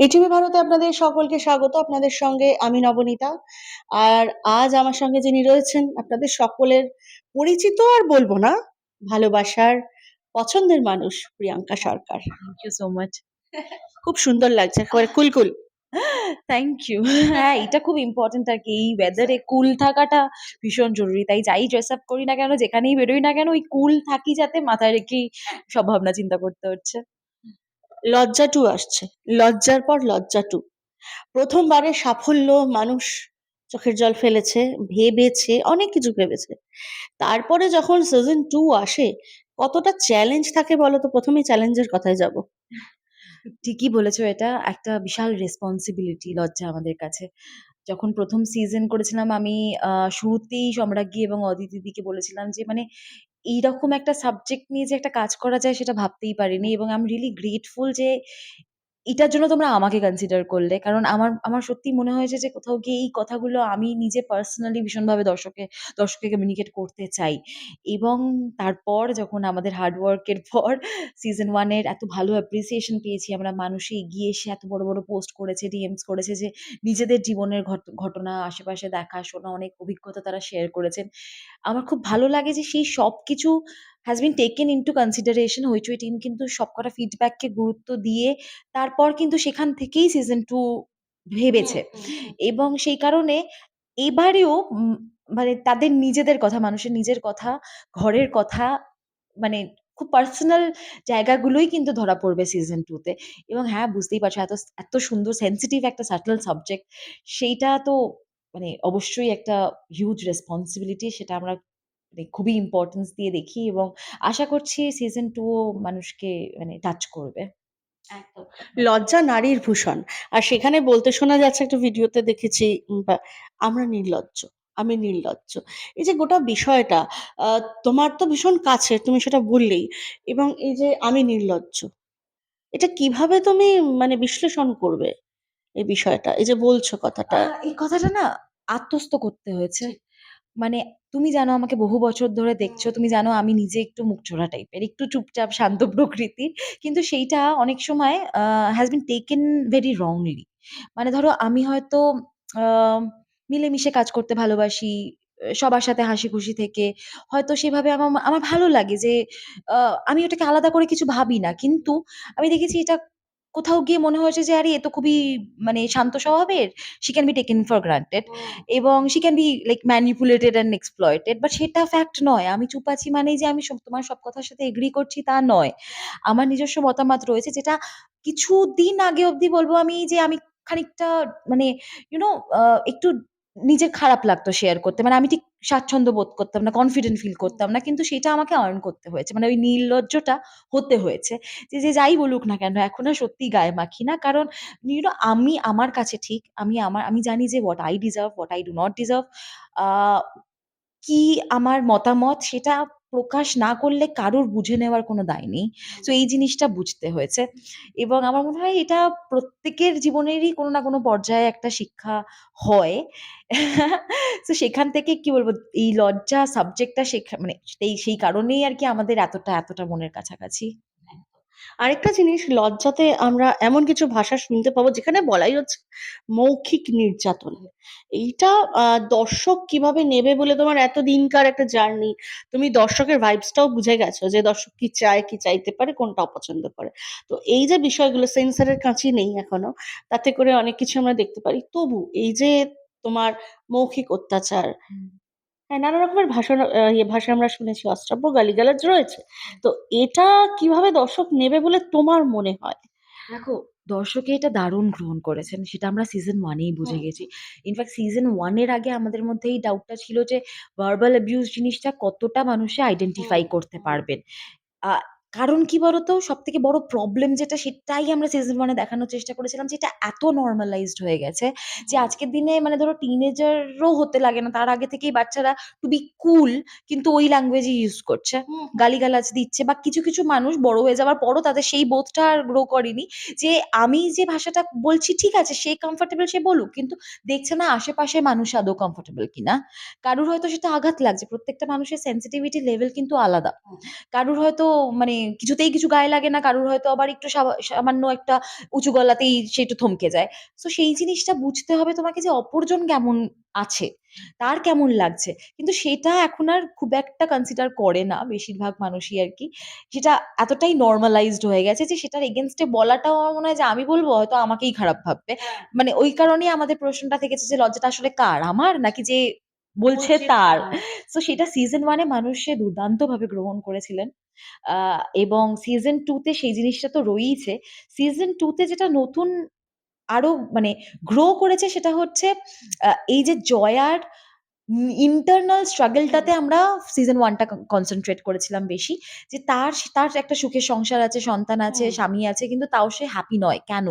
ATV ভারতে আপনাদের সকলকে স্বাগত। আপনাদের সঙ্গে আমি নবনীতা। আর আজ আমার সঙ্গে যিনি রয়েছেন আপনাদের সকলের পরিচিত আর বলব না ভালোবাসার পছন্দের মানুষ Priyanka Sarkar. Thank you so much খুব সুন্দর লাগছে একেবারে কুলকুল থ্যাংক ইউ হ্যাঁ এটা খুব ইম্পর্টেন্ট আর কি এই ওয়েদারে কুল থাকাটা ভীষণ জরুরি। তাই যাই ড্রেস আপ করি না কেন যেখানেই বেরোই না কেন ওই কুল থাকি যাতে মাথায় রেখেই সব ভাবনা চিন্তা করতে হচ্ছে। লজ্জা টু আসছে। লজ্জার পর লজ্জা টু প্রথমবারে সাফল্য মানুষ চোখের জল ফেলেছে, ভেবেছে, অনেক কিছু ভেবেছে। তারপরে যখন সিজন টু আসে, কতটা চ্যালেঞ্জ থাকে বলো তো প্রথমেই চ্যালেঞ্জের কথায় যাব। ঠিকই বলেছ এটা। একটা বিশাল রেসপন্সিবিলিটি লজ্জা আমাদের কাছে। যখন প্রথম সিজন করেছিলাম আমি শুরুতেই সম্রাজ্ঞী এবং অদিতি দিদিকে বলেছিলাম যে মানে এইরকম একটা সাবজেক্ট নিয়ে যে একটা কাজ করা যায় সেটা ভাবতেই পারিনি এবং আই এম রিয়েলি গ্রেটফুল যে এটার জন্য তোমরা আমাকে কনসিডার করলে। কারণ আমার আমার সত্যি মনে হয়েছে যে কোথাও গিয়ে এই কথাগুলো আমি নিজে পার্সোনালি ভীষণভাবে দর্শকে, দর্শককে কমিউনিকেট করতে চাই। এবং তারপর যখন আমাদের হার্ডওয়ার্কের পর সিজন ওয়ানের এত ভালো অ্যাপ্রিসিয়েশন পেয়েছি, আমরা মানুষে এগিয়ে এসে এত বড় বড় পোস্ট করেছে ডিএমস করেছে যে নিজেদের জীবনের ঘট- ঘটনা, আশেপাশে দেখা, শোনা অনেক অভিজ্ঞতা তারা শেয়ার করেছেন। আমার খুব ভালো লাগে যে সেই সব কিছু has been taken into consideration Hoichoi team কিন্তু সবকটা ফিডব্যাককে গুরুত্ব দিয়ে তারপর কিন্তু সেখান থেকেই সিজন টু ভেবেছে। এবং সেই কারণে এবারেও মানে তাদের নিজেদের কথা মানুষের নিজের কথা ঘরের কথা মানে খুব পার্সোনাল জায়গাগুলোই কিন্তু ধরা পড়বে সিজন টুতে এবং হ্যাঁ বুঝতেই পারছ এত এত সুন্দর সেন্সিটিভ একটা সাটল সাবজেক্ট সেইটা তো মানে অবশ্যই একটা হিউজ রেসপন্সিবিলিটি সেটা আমরা মানে খুবই ইম্পর্টেন্স দিয়ে দেখি এবং আশা করছি সিজন টু মানুষকে মানে টাচ করবে। লজ্জা নারীর ভূষণ। আর সেখানে বলতে শোনা যাচ্ছে একটা ভিডিওতে দেখেছি বা, আমরা নির্লজ্জ আমি নির্লজ্জ। এই যে গোটা বিষয়টা আহ, তোমার তো ভীষণ কাছে তুমি সেটা বললেই। এবং এই যে আমি নির্লজ্জ এটা কীভাবে তুমি মানে বিশ্লেষণ করবে এই বিষয়টা? এই যে বলছো কথাটা। এই কথাটা না আত্মস্থ করতে হয়েছে। মানে তুমি জানো আমাকে বহু বছর ধরে দেখছ। তুমি জানো আমি নিজে একটু মুখচোরা টাইপের। একটু চুপচাপ শান্ত প্রকৃতির। কিন্তু সেইটা অনেক সময় has been taken very wrongly মানে ধরো আমি হয়তো মিলেমিশে কাজ করতে ভালোবাসি। সবার সাথে হাসিখুশি থেকে হয়তো সেভাবে আমার আমার ভালো লাগে যে আমি ওটাকে আলাদা করে কিছু ভাবি না। কিন্তু আমি দেখেছি এটা কোথাও গিয়ে মনে হয়েছে যে আরে এ তো খুবই মানে শান্ত স্বভাবের। She can be taken for granted এবং she can be like manipulated and exploited but সেটা ফ্যাক্ট নয়। আমি চুপ আছি মানেই যে আমি সব তোমার সব কথার সাথে এগ্রি করছি তা নয়। আমার নিজস্ব মতামত রয়েছে যেটা কিছুদিন আগে অবধি বলব আমি যে আমি খানিকটা মানে ইউ নো আ একটু নিজের খারাপ লাগতো শেয়ার করতে। মানে আমি ঠিক স্বাচ্ছন্দ্য বোধ করতাম না, কনফিডেন্ট ফিল করতাম না। কিন্তু সেটা আমাকে আর্ন করতে হয়েছে। মানে ওই নির্লজ্জটা হতে হয়েছে। যে, যে যাই বলুক না কেন এখন আর সত্যি গায়ে মাখি না। কারণ ইউনো আমি আমার কাছে ঠিক। আমি আমার আমি জানি যে what I deserve what I do not deserve কি আমার মতামত সেটা প্রকাশ না করলে কারোর বুঝে নেওয়ার কোনো দায় নেই। তো এই জিনিসটা বুঝতে হয়েছে। এবং আমার মনে হয় এটা প্রত্যেকের জীবনেরই কোনো না কোনো পর্যায়ে একটা শিক্ষা হয়। তো সেখান থেকে কি বলব এই লজ্জা সাবজেক্টটা শেখা মানে সেই সেই কারণেই আর কি আমাদের এতটা, এতটা মনের কাছাকাছি। আরেকটা জিনিস, লজ্জাতে আমরা এমন কিছু ভাষা শুনতে পাবো যেখানে বলাই হচ্ছে মৌখিক নির্যাতন। এইটা দর্শক কীভাবে নেবে বলে তোমার এত দিনকার একটা জার্নি? তুমি দর্শকের ভাইবসটাও বুঝে গেছো যে দর্শক কি চায়, কি চাইতে পারে, কোনটা অপছন্দ করে। তো এই যে বিষয়গুলো সেন্সারের কাছে নেই এখনও, তাতে করে অনেক কিছু আমরা দেখতে পারি। তবু এই যে তোমার মৌখিক অত্যাচার নানা রকমের ভাষণ ইয়ে ভাষা আমরা শুনেছি অশ্রাব্য গালিগালাজ রয়েছে তো এটা কীভাবে দর্শক নেবে বলে তোমার মনে হয় দেখো দর্শকে এটা দারুণ গ্রহণ করেছেন। সেটা আমরা সিজন ওয়ানেই বুঝে গেছি। ইনফ্যাক্ট সিজন ওয়ানের আগে আমাদের মধ্যে এই ডাউটটা ছিল যে ভার্বাল অ্যাবিউজ জিনিসটা কতটা মানুষে আইডেন্টিফাই করতে পারবেন। কারণ কি বলতো? সবথেকে বড় প্রবলেম যেটা সেটাই আমরা সিজন ওয়ানে দেখানোর চেষ্টা করেছিলাম যে এটা এত নরমালাইজড হয়ে গেছে যে আজকের দিনে মানে ধরো টিনেজারও হতে লাগে না। তার আগে থেকেই বাচ্চারা টু বি কুল কিন্তু ওই ল্যাঙ্গুয়েজই ইউজ করছে। গালিগালাজ দিচ্ছে বা কিছু, কিছু মানুষ বড় হয়ে যাওয়ার পরও তাদের সেই বোধটা আর গ্রো করেনি যে আমি যে ভাষাটা বলছি ঠিক আছে সে কমফোর্টেবল সে বলুক। কিন্তু দেখছে না আশেপাশে মানুষ আদৌ কমফোর্টেবল কিনা। কারুর হয়তো সেটা আঘাত লাগছে। প্রত্যেকটা মানুষের সেন্সিটিভিটি লেভেল কিন্তু আলাদা। কারুর হয়তো মানে কিছুতেই কিছু গায়ে লাগে না, কারোর হয়তো আবার একটু সামান্য একটা উঁচু গলাতেই সে একটু থমকে যায়। তো সেই জিনিসটা বুঝতে হবে তোমাকে যে অপরজন কেমন আছে, তার কেমন লাগছে। কিন্তু সেটা এখন আর খুব একটা কনসিডার করে না বেশিরভাগ মানুষই আর কি সেটা এতটাই নর্মালাইজড হয়ে গেছে যে সেটার এগেইনস্ট এ বলাটাও আমার মনে হয় যে আমি বলব হয়তো আমাকেই খারাপ ভাববে। মানে ওই কারণেই আমাদের প্রশ্নটা থেকেছে যে লজ্জাটা আসলে কার? আমার নাকি যে বলছে তার? তো সেটা সিজন 1 এ মানুষ সে দুর্দান্তভাবে গ্রহণ করেছিলেন। এবং সিজন 2 তে সেই জিনিসটা তো রয়েইছে। সিজন 2 তে যেটা নতুন আরও মানে গ্রো করেছে সেটা হচ্ছে এই যে জয়ার ইন্টারনাল স্ট্রাগল হুম। টাতে আমরা সিজন ওয়ানটা কনসেন্ট্রেট করেছিলাম বেশি। যে তার তার একটা সুখের সংসার আছে, সন্তান আছে, স্বামী আছে কিন্তু তাও সে হ্যাপি নয়। কেন?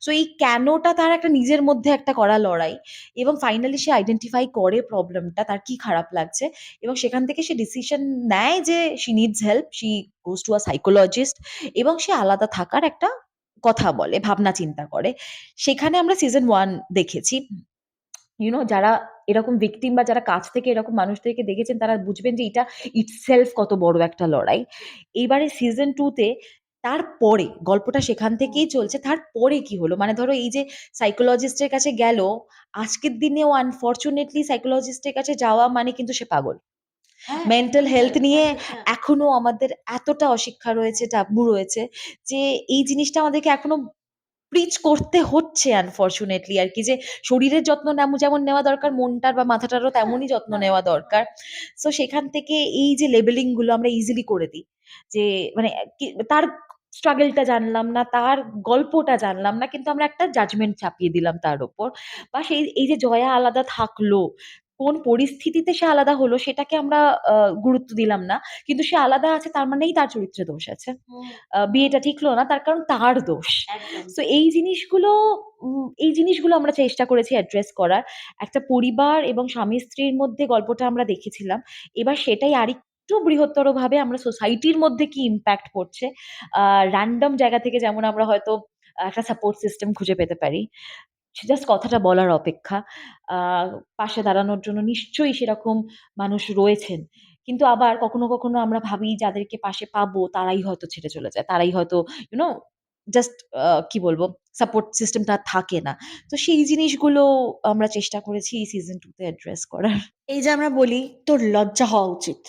সো এই কেনটা তার একটা নিজের মধ্যে একটা করা লড়াই এবং ফাইনালি সে আইডেন্টিফাই করে প্রবলেমটা তার কি খারাপ লাগছে এবং সেখান থেকে সে ডিসিশন নেয় যে she needs help, she goes to a psychologist এবং সে আলাদা থাকার একটা কথা বলে, ভাবনা চিন্তা করে। সেখানে আমরা সিজন ওয়ান দেখেছি। ইউ নো যারা এরকম ভিকটিম বা যারা কাছ থেকে এরকম মানুষদেরকে দেখেছেন তারা বুঝবেন যে এটা ইটসেলফ কত বড় একটা লড়াই। এইবারে সিজন 2 তে তারপরে গল্পটা সেখান থেকেই চলছে। তারপরে কি হলো? মানে ধরো এই যে সাইকোলজিস্টের কাছে গেল, আজকের দিনেও আনফরচুনেটলি সাইকোলজিস্ট এর কাছে যাওয়া মানে কিন্তু সে পাগল। হ্যাঁ, মেন্টাল হেলথ নিয়ে হ্যাঁ। এখনও আমাদের এতটা অশিক্ষা রয়েছে, টাবু রয়েছে যে এই জিনিসটা আমাদেরকে এখনও প্রিচ করতে হচ্ছে আনফর্চুনেটলি আর কি যে শরীরের যত্ন নেম যেমন নেওয়া দরকার মনটার বা মাথাটারও তেমনই যত্ন হ্যাঁ, নেওয়া দরকার। সো সেখান থেকে এই যে লেবেলিংগুলো আমরা ইজিলি করে দিই। যে মানে তার স্ট্রাগল টা জানলাম না, তার গল্পটা জানলাম না। কিন্তু আমরা একটা জাজমেন্ট চাপিয়ে দিলাম তার উপর। বা সেই এই যে জয়া আলাদা থাকল, কোন পরিস্থিতিতে সে আলাদা হলো সেটাকে আমরা গুরুত্ব দিলাম না। কিন্তু সে আলাদা আছে তার মানেই তার চরিত্রে দোষ আছে। বিয়েটা টিকলো না তার কারণ তার দোষ। তো এই জিনিসগুলো এই জিনিসগুলো আমরা চেষ্টা করেছি অ্যাড্রেস করার। একটা পরিবার এবং স্বামী-স্ত্রীর মধ্যে গল্পটা আমরা দেখেছিলাম। এবার সেটাই আরেক আরেকটু বৃহত্তরভাবে আমরা সোসাইটির মধ্যে কি ইম্প্যাক্ট পড়ছে। র‍্যান্ডম জায়গা থেকে যেমন আমরা হয়তো একটা সাপোর্ট সিস্টেম খুঁজে পেতে পারি। জাস্ট কথাটা বলার অপেক্ষা। পাশে দাঁড়ানোর জন্য নিশ্চয়ই সেরকম মানুষ রয়েছেন। কিন্তু আবার কখনো, কখনো আমরা ভাবি যাদেরকে পাশে পাবো তারাই হয়তো ছেড়ে চলে যায়। তারাই হয়তো ইউ নো জাস্ট কি বলব সাপোর্ট সিস্টেমটা থাকে না। তো সেই জিনিসগুলো আমরা চেষ্টা করেছি এই সিজন 2 তে অ্যাড্রেস করার। এই যে আমরা বলি, "তোর লজ্জা হওয়া উচিত।"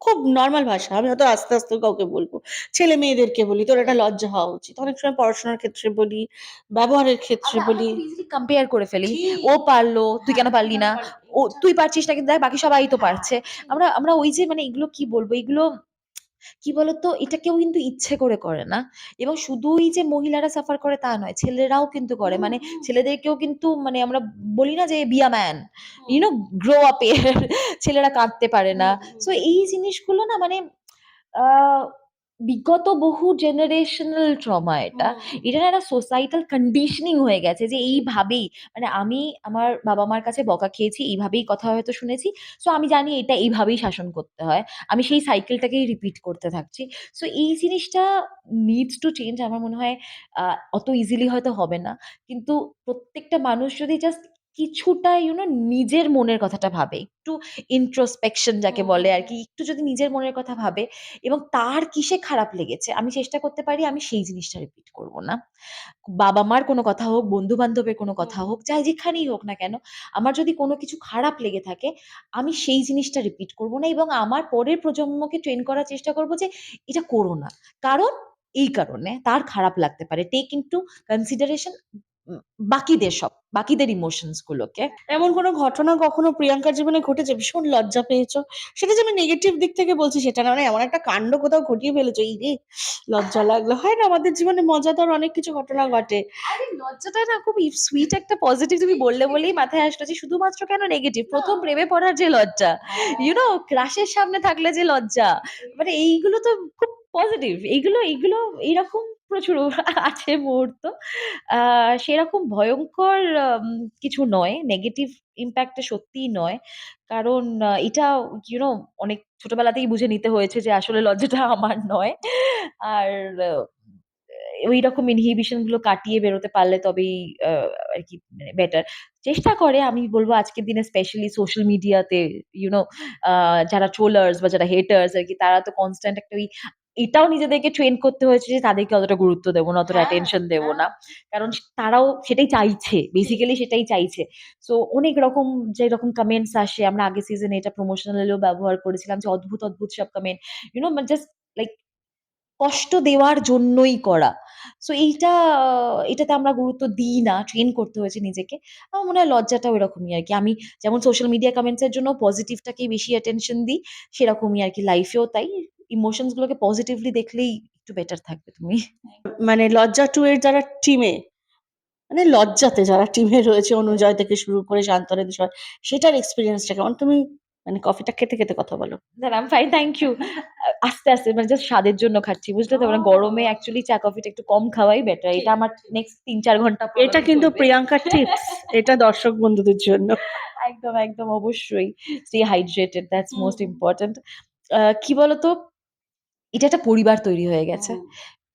খুব নর্মাল ভাষা। আমি হয়তো আস্তে, আস্তে কাউকে বলব ছেলে-মেয়েদেরকে বলি, "তোর একটা লজ্জা হওয়া উচিত।" অনেক সময় পড়াশোনার ক্ষেত্রে বলি, ব্যবহারের ক্ষেত্রে বলি। কম্পেয়ার করে ফেলি। ও পারল, তুই হ্যাঁ, কেন পারলি না? ও তুই পারছিস না কিন্তু দেখ বাকি সবাই তো হ্যাঁ, পারছে। আমরা আমরা ওই যে মানে এগুলো কি বলব? এগুলো কি বলতো? এটা কেউ কিন্তু ইচ্ছে করে করে না। এবং শুধুই যে মহিলারা সাফার করে তা নয়। ছেলেরাও কিন্তু করে। মানে ছেলেদেরকেও কিন্তু মানে আমরা বলি না যে be a man. You know no grow up এর ছেলেরা কাঁদতে পারে না। সো এই জিনিসগুলো না মানে আ বিগত বহু জেনারেশনাল ট্রমা এটা। এটা না একটা সোসাইটাল কন্ডিশনিং হয়ে গেছে যে এইভাবেই মানে আমি আমার বাবা-মার কাছে বকা খেয়েছি, এইভাবেই কথা হয়তো শুনেছি। সো আমি জানি এটা এইভাবেই শাসন করতে হয়। আমি সেই সাইকেলটাকেই রিপিট করতে থাকছি। সো এই জিনিসটা নিডস টু চেঞ্জ আমার মনে হয় অত ইজিলি হয়তো হবে না। কিন্তু প্রত্যেকটা মানুষ যদি জাস্ট কিছুটা ইউনো নিজের মনের কথাটা ভাবে, একটু introspection যাকে বলে আর কি একটু যদি নিজের মনের কথা ভাবে এবং তার কিসে খারাপ লেগেছে আমি চেষ্টা করতে পারি আমি সেই জিনিসটা রিপিট করব না। বাবা-মার কোনো কথা হোক, বন্ধু-বান্ধবের কোনো কথা হোক, চাই যেখানেই হোক না কেন, আমার যদি কোনো কিছু খারাপ লেগে থাকে, আমি সেই জিনিসটা রিপিট করব না এবং আমার পরের প্রজন্মকে ট্রেন করার চেষ্টা করব যে এটা করো না। কারণ এই কারণে তার খারাপ লাগতে পারে। টেক ইনটু কনসিডারেশন উম বাকিদের সব, বাকিদের ইমোশনস গুলোকে। এমন কোনো ঘটনা কখনো প্রিয়াঙ্কার জীবনে ঘটেছে ভীষণ লজ্জা পেয়েছ? সেটা যে আমি নেগেটিভ দিক থেকে বলছি সেটা না। মানে এমন একটা কাণ্ড কোথাও ঘটিয়ে ফেলেছো, ইরে! লজ্জা লাগল। হয় না আমাদের জীবনে মজাদার অনেক কিছু ঘটনা ঘটে। আরে লজ্জাটা না খুব সুইট একটা পজিটিভ তুমি বললে বলেই মাথায় আসলো যে শুধুমাত্র কেন নেগেটিভ? প্রথম প্রেমে পড়ার যে লজ্জা, ইউ নো ক্রাশের সামনে থাকলে যে লজ্জা, মানে এইগুলো তো খুব পজিটিভ। এইগুলো এইগুলো এইরকম প্রচুর আছে মুহূর্ত। সেরকম ভয়ঙ্কর কিছু নয়। নেগেটিভ ইমপ্যাক্ট টা সত্যিই নয়। কারণ এটা ইউনো অনেক ছোটবেলাতেই বুঝে নিতে হয়েছে যে আসলে লজ্জাটা আমার নয়। আর ওই রকম ইনহিবিশনগুলো কাটিয়ে বেরোতে পারলে তবেই আ আরকি মানে বেটার। চেষ্টা করে, আমি বলব আজকের দিনে স্পেশালি সোশ্যাল মিডিয়াতে ইউ নো আ যারা ট্রোলার্স বা যারা হেটার্স আর কি, তারা তো কনস্ট্যান্ট একটা ওই এটাও নিজেদেরকে ট্রেন করতে হয়েছে যে তাদেরকে অতটা গুরুত্ব দেবো না, অতটা হ্যাঁ, অ্যাটেনশন দেবো হ্যাঁ। না। কারণ তারাও সেটাই চাইছে। বেসিক্যালি সেটাই চাইছে। সো অনেক রকম যেরকম কমেন্টস আসে আমরা আগে সিজনে এটা প্রমোশনাল এও ব্যবহার করেছিলাম যে অদ্ভুত, অদ্ভুত সব comment. You know just like কষ্ট দেওয়ার জন্যই করা। সো এইটা এটাতে আমরা গুরুত্ব দিই না। ট্রেন করতে হয়েছে নিজেকে। আমার মনে হয় লজ্জাটাও এরকমই আর কি আমি যেমন সোশ্যাল মিডিয়া কমেন্টস এর জন্য পজিটিভটাকেই বেশি অ্যাটেনশন দিই, সেরকমই আর কি লাইফেও তাই। ইমোশনস গুলোকে পজিটিভলি দেখলেই একটু বেটার থাকবে তুমি। মানে 'লজ্জা 2' এর যারা টিমে মানে 'লজ্জাতে' যারা টিমে রয়েছে অনুজয় থেকে শুরু করে শান্তনুদি সবাই সেটার এক্সপেরিয়েন্সটা কেমন? তুমি মানে কফিটা খেতে, খেতে কথা বলো। I fine thank you. আস্তে, আস্তে মানে জাস্ট স্বাদের জন্য খাচ্ছি। বুঝলে তো? মানে গরমে অ্যাকচুয়ালি চা কফিটা একটু কম খাওয়াই বেটার। এটা আমার নেক্সট ৩-৪ ঘণ্টা পর এটা কিন্তু। প্রিয়াঙ্কার টিপস। এটা দর্শক বন্ধুদের জন্য। একদম, একদম অবশ্যই। Stay hydrated that's most. Important. কি বলতো? এটা একটা পরিবার তৈরি হয়ে গেছে।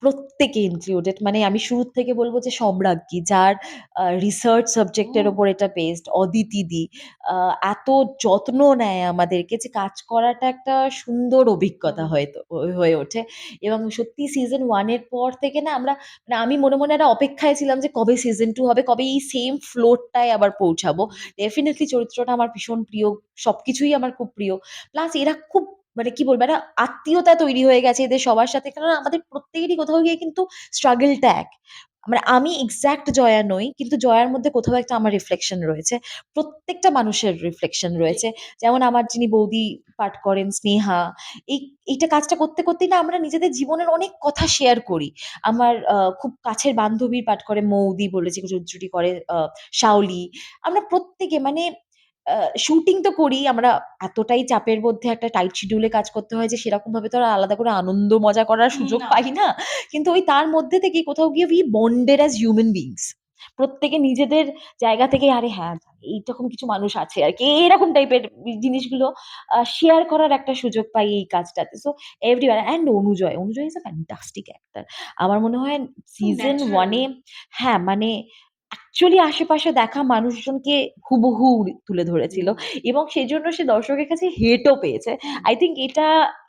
প্রত্যেকে ইনক্লুডেড। মানে আমি শুরুর থেকে বলব যে সম্রাজ্ঞী যার আ রিসার্চ সাবজেক্ট এর হুম। উপর এটা বেসড, অদিতিদি আ এত যত্ন নেয় আমাদেরকে যে কাজ করাটা একটা সুন্দর অভিজ্ঞতা হুম। হয়তো হয়ে ওঠে। এবং সত্যি সিজন 1 এর পর থেকে না আমরা মানে আমি মনে, মনে একটা অপেক্ষায় ছিলাম যে কবে সিজন 2 হবে, কবে এই সেম ফ্লোরটায় আবার পৌঁছাবো। ডেফিনিটলি চরিত্রটা আমার ভীষণ প্রিয়। সবকিছুই আমার খুব প্রিয়। প্লাস এরা খুব মানে কি বলব? একটা আত্মীয়তা তৈরি হয়ে গেছে এদের সবার সাথে। কারণ আমাদের প্রত্যেকেরই কোথাও গিয়ে কিন্তু স্ট্রাগল টা এক। মানে আমি এক্সাক্ট জয়া নই। কিন্তু জয়ার মধ্যে কোথাও একটা আমার রিফ্লেকশন রয়েছে। প্রত্যেকটা মানুষের রিফ্লেকশন রয়েছে। যেমন আমার যিনি বৌদি পাঠ করেন স্নেহা। এই এইটা কাজটা করতে, করতেই না আমরা নিজেদের জীবনের অনেক কথা শেয়ার করি। আমার খুব কাছের বান্ধবীর পাঠ করে মৌদি বলে যে চরিত্রটি করে শাওলি। আমরা প্রত্যেকে মানে শুটিং তো করি আমরা এতটাই চাপের মধ্যে একটা টাইট শিডিউল কাজ করতে হয় যে সেরকমভাবে তো আর আলাদা করে আনন্দ মজা করার সুযোগ পাই না। কিন্তু ওই তার মধ্যে থেকেই কোথাও গিয়ে we bonded as human beings প্রত্যেকে নিজেদের জায়গা থেকে আরে হ্যাঁ, এইরকম কিছু মানুষ আছে আর কি এরকম টাইপের জিনিসগুলো শেয়ার করার একটা সুযোগ পাই এই কাজটাতে। So everyone and Anujoy. Anujoy is a fantastic actor আমার মনে হয় সিজন ওয়ানে হ্যাঁ, মানে অ্যাকচুয়ালি আশেপাশে দেখা মানুষজনকে হুবহু তুলে ধরেছিল। এবং সেজন্য সে দর্শকের কাছে হেটও পেয়েছে। আই থিঙ্ক এটা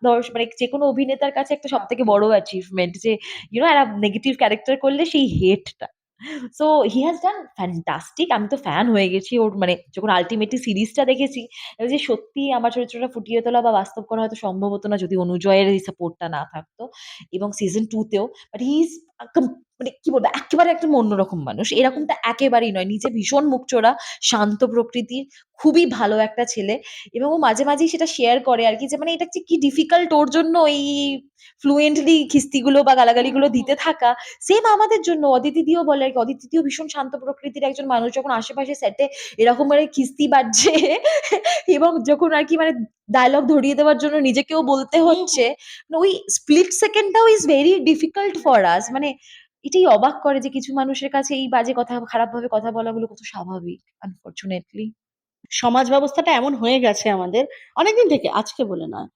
দর্শ মানে যেকোনো অভিনেতার কাছে একটা সব থেকে বড় অ্যাচিভমেন্ট যে ইউ নো একটা নেগেটিভ ক্যারেক্টার করলে সেই হেটটা। So he has done fantastic. আমি তো ফ্যান হয়ে গেছি ওর মানে যখন আল্টিমেটলি সিরিজটা দেখেছি যে সত্যি আমার চরিত্রটা ফুটিয়ে তোলা বা বাস্তব করা হয়তো সম্ভব হতো না যদি অনুজয়ের এই সাপোর্টটা না থাকতো। এবং সিজন 2 তেও বাট হি কম মানে কি বলব? একেবারে একটা অন্যরকম মানুষ। এরকমটা একেবারেই নয়। নিজে ভীষণ মুখচোরা, শান্ত প্রকৃতির, খুবই ভালো একটা ছেলে। এবং ও মাঝে, মাঝেই সেটা শেয়ার করে আর কি যে মানে এটা কি ডিফিকাল্ট ওর জন্য এই ফ্লুয়েন্টলি খিস্তিগুলো বা গালাগালিগুলো দিতে থাকা। সেম আমাদের জন্য অদিতিদিও বলে আর কি অদিতিদিও ভীষণ শান্ত প্রকৃতির একজন মানুষ। যখন আশেপাশে সেটে এরকম মানে খিস্তি বাজছে এবং যখন আর কি মানে ডায়লগ ধরিয়ে দেওয়ার জন্য নিজেকেও বলতে হচ্ছে। মানে ওই স্প্লিট সেকেন্ড টাও is very difficult for us. মানে এটাই অবাক করে যে কিছু মানুষের কাছে এই বাজে কথা খারাপভাবে কথা বলাগুলো কত স্বাভাবিক আনফর্চুনেটলি সমাজ ব্যবস্থাটা এমন হয়ে গেছে আমাদের অনেকদিন থেকে, আজকে বলে নয়।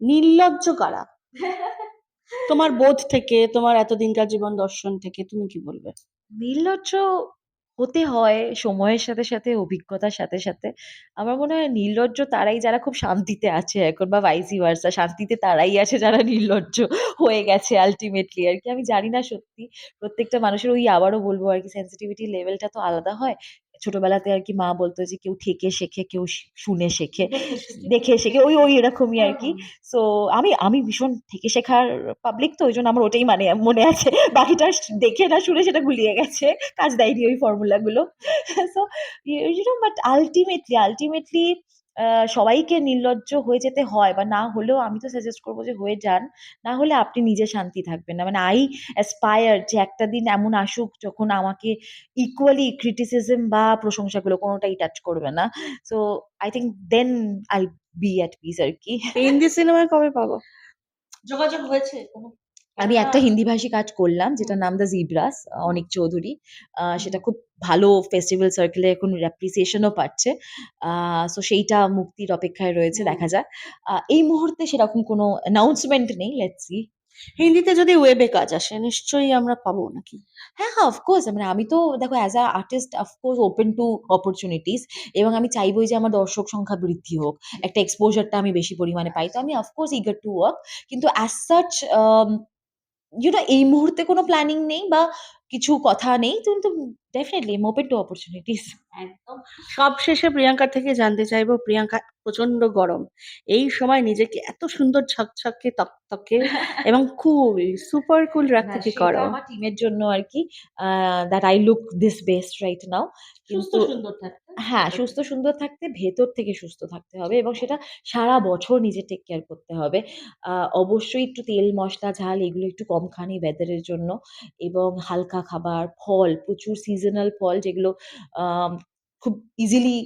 নির্লজ্জ কারা? তোমার বোধ থেকে, তোমার এতদিনকার জীবন দর্শন থেকে তুমি কি বলবে? নির্লজ্জ হতে হয় সময়ের সাথে, সাথে অভিজ্ঞতার সাথে, সাথে। আমার মনে হয় নির্লজ্জ তারাই যারা খুব শান্তিতে আছে এখন বা ভাইসি ভার্সা শান্তিতে তারাই আছে যারা নির্লজ্জ হয়ে গেছে আলটিমেটলি আর কি আমি জানি না সত্যি প্রত্যেকটা মানুষের ওই আবারও বলব আর কি সেন্সিটিভিটি লেভেলটা তো আলাদা হয়। ছোটবেলাতে আর কি মা বলতো যে কেউ ঠেকে শেখে, কেউ শুনে শেখে। দেখে শেখে ওই, ওই এরকমই আর কি সো আমি, আমি ভীষণ থেকে শেখার পাবলিক তো ওই জন্য আমার ওটাই মানে মনে আছে। বাকিটা দেখে না শুনে সেটা গুলিয়ে গেছে। কাজ দেয়নি ওই ফর্মুলাগুলো so you but ultimately ultimately সবাইকে নির্লজ্জ হয়ে যেতে হয় বা না হলেও আমি তো সাজেস্ট করব যে হয়ে যান। না হলে আপনি নিজে শান্তি থাকবেন না। মানে আই অ্যাসপায়ার যে একটা দিন এমন আসুক যখন আমাকে ইকুয়ালি ক্রিটিসিজম বা প্রশংসাগুলো কোনোটাই টাচ করবে না। So I think then I be be at আর কি হিন্দি সিনেমায় কবে পাবো? যোগাযোগ হয়েছে কোনো? আমি একটা কোনটা? হিন্দি ভাষী কাজ করলাম যেটার নাম 'দ্য জিব্রাস' অনিক চৌধুরী। সেটা খুব ভালো ফেস্টিভ্যাল সার্কেল এখন অ্যাপ্রিসিয়েশন ও পাচ্ছে। সো সেইটা মুক্তির অপেক্ষায় রয়েছে দেখা যাক। এই মুহূর্তে সেরকম কোনো অ্যানাউন্সমেন্ট নেই। Let's see. হিন্দিতে যদি ওয়েবে কাজ আসে নিশ্চয়ই আমরা পাবো নাকি? হ্যাঁ, হ্যাঁ, অফ কোর্স মানে আমি তো দেখো as a artist of course open to opportunities এবং আমি চাইবই যে আমার দর্শক সংখ্যা বৃদ্ধি হোক। একটা এক্সপোজারটা আমি বেশি পরিমাণে পাই। তো আমি of course eager to work. কিন্তু অ্যাজ সাচ ইউ নো এই মুহূর্তে কোনো প্ল্যানিং নেই বা কিছু কথা নেই। কিন্তু definitely I am open to opportunities. একদম। সবশেষে প্রিয়াঙ্কার থেকে জানতে চাইব, প্রিয়াঙ্কা প্রচণ্ড গরম। এই সময় নিজেকে এত সুন্দর ঝকঝকে, তকতকে এবং কুল, সুপার কুল রাখতে কি করো? আমার টিমের জন্য আরকি আ that I look this best right now. কিন্তু সুন্দর থাকতে। হ্যাঁ, সুস্থ সুন্দর থাকতে ভেতর থেকে সুস্থ থাকতে হবে এবং সেটা সারা বছর নিজে টেক কেয়ার করতে হবে। অবশ্যই একটু তেল, মশলা ঝাল এগুলো একটু কম খানি ওয়েদারের জন্য এবং হালকা খাবার, ফল, প্রচুর সিজনাল ফল যেগুলো খুব ইজিলি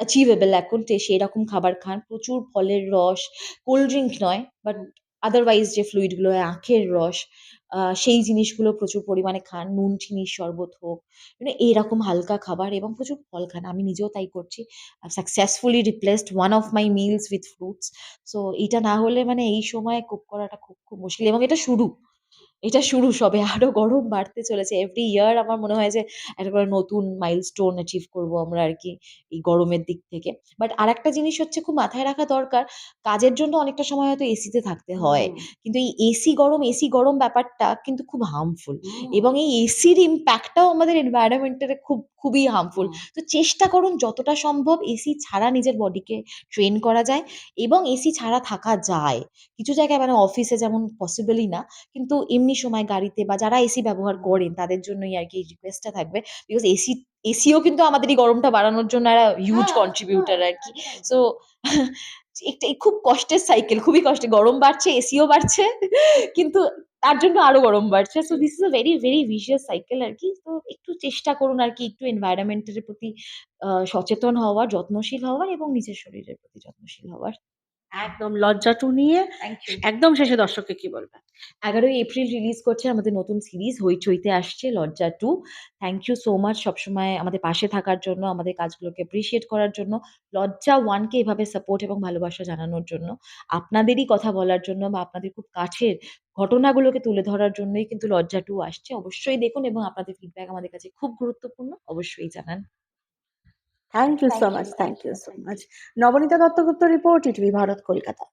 অ্যাচিভেবল এখন সেই রকম খাবার খান। প্রচুর ফলের রস, কোল্ড ড্রিংক নয়, বাট আদারওয়াইজ যে ফ্লুইডগুলো হয় আখের রস, সেই জিনিসগুলো প্রচুর পরিমাণে খান। নুন চিনির শরবত হোক, মানে এইরকম হালকা খাবার এবং প্রচুর ফল খান। আমি নিজেও তাই করছি। Successfully replaced one of my meals with fruits so এটা না হলে মানে এই সময় কুক করাটা খুব, খুব মুশকিল এবং এটা শুরু। এটা শুরু সবে আরও গরম বাড়তে চলেছে। এভরি ইয়ার আমার মনে হয় যে একটা করে নতুন মাইলস্টোন অ্যাচিভ করব আমরা আর কি এই গরমের দিক থেকে। বাট আরেকটা জিনিস হচ্ছে খুব মাথায় রাখা দরকার, কাজের জন্য অনেকটা সময় হয়তো এসিতে থাকতে হয়। কিন্তু এই এসি গরম, এসি গরম ব্যাপারটা কিন্তু খুব হার্মফুল এবং এই এসির ইম্প্যাক্টটাও আমাদের এনভায়রনমেন্টের খুব খুবই হার্মফুল। তো চেষ্টা করুন যতটা সম্ভব এসি ছাড়া নিজের বডিকে ট্রেন করা যায় এবং এসি ছাড়া থাকা যায়। কিছু জায়গায় মানে অফিসে যেমন পসিবলই না। কিন্তু এমনি সময় গাড়িতে বা যারা এসি ব্যবহার করেন তাদের জন্যই আরকি এই রিকোয়েস্টটা থাকবে। বিকজ এসি এসিও কিন্তু আমাদের এই গরমটা বাড়ানোর জন্য একটা হিউজ হ্যাঁ, কন্ট্রিবিউটর হ্যাঁ, আরকি। সো একদম। একটা খুব কষ্টের সাইকেল, খুবই কষ্টের। গরম বাড়ছে, এসিও বাড়ছে। কিন্তু তার জন্য আরও গরম বাড়ছে। So this is a very, very vicious cycle আর কি তো একটু চেষ্টা করুন আর কি একটু এনভায়রনমেন্টের প্রতি সচেতন হওয়ার, যত্নশীল হওয়ার এবং নিজের শরীরের প্রতি যত্নশীল হওয়ার। একদম 'লজ্জা 2' নিয়ে। একদম শেষে দর্শককে কি বলবেন? ১১ই এপ্রিল রিলিজ করছে আমাদের নতুন সিরিজ 'হইচইতে' আসছে 'Lajja two thank you so much সবসময় আমাদের পাশে থাকার জন্য, আমাদের কাজগুলোকে অ্যাপ্রিশিয়েট করার জন্য, 'লজ্জা 1' কে এভাবে সাপোর্ট এবং ভালোবাসা জানানোর জন্য, আপনাদেরই কথা বলার জন্য বা আপনাদের খুব কাছের ঘটনাগুলোকে তুলে ধরার জন্যই কিন্তু 'লজ্জা টু আসছে। অবশ্যই দেখুন এবং আপনাদের ফিডব্যাক আমাদের কাছে খুব গুরুত্বপূর্ণ। অবশ্যই জানান। Thank you so much, thank you, so much. Nabanita Duttagupta report, ETV Bharat Kolkata.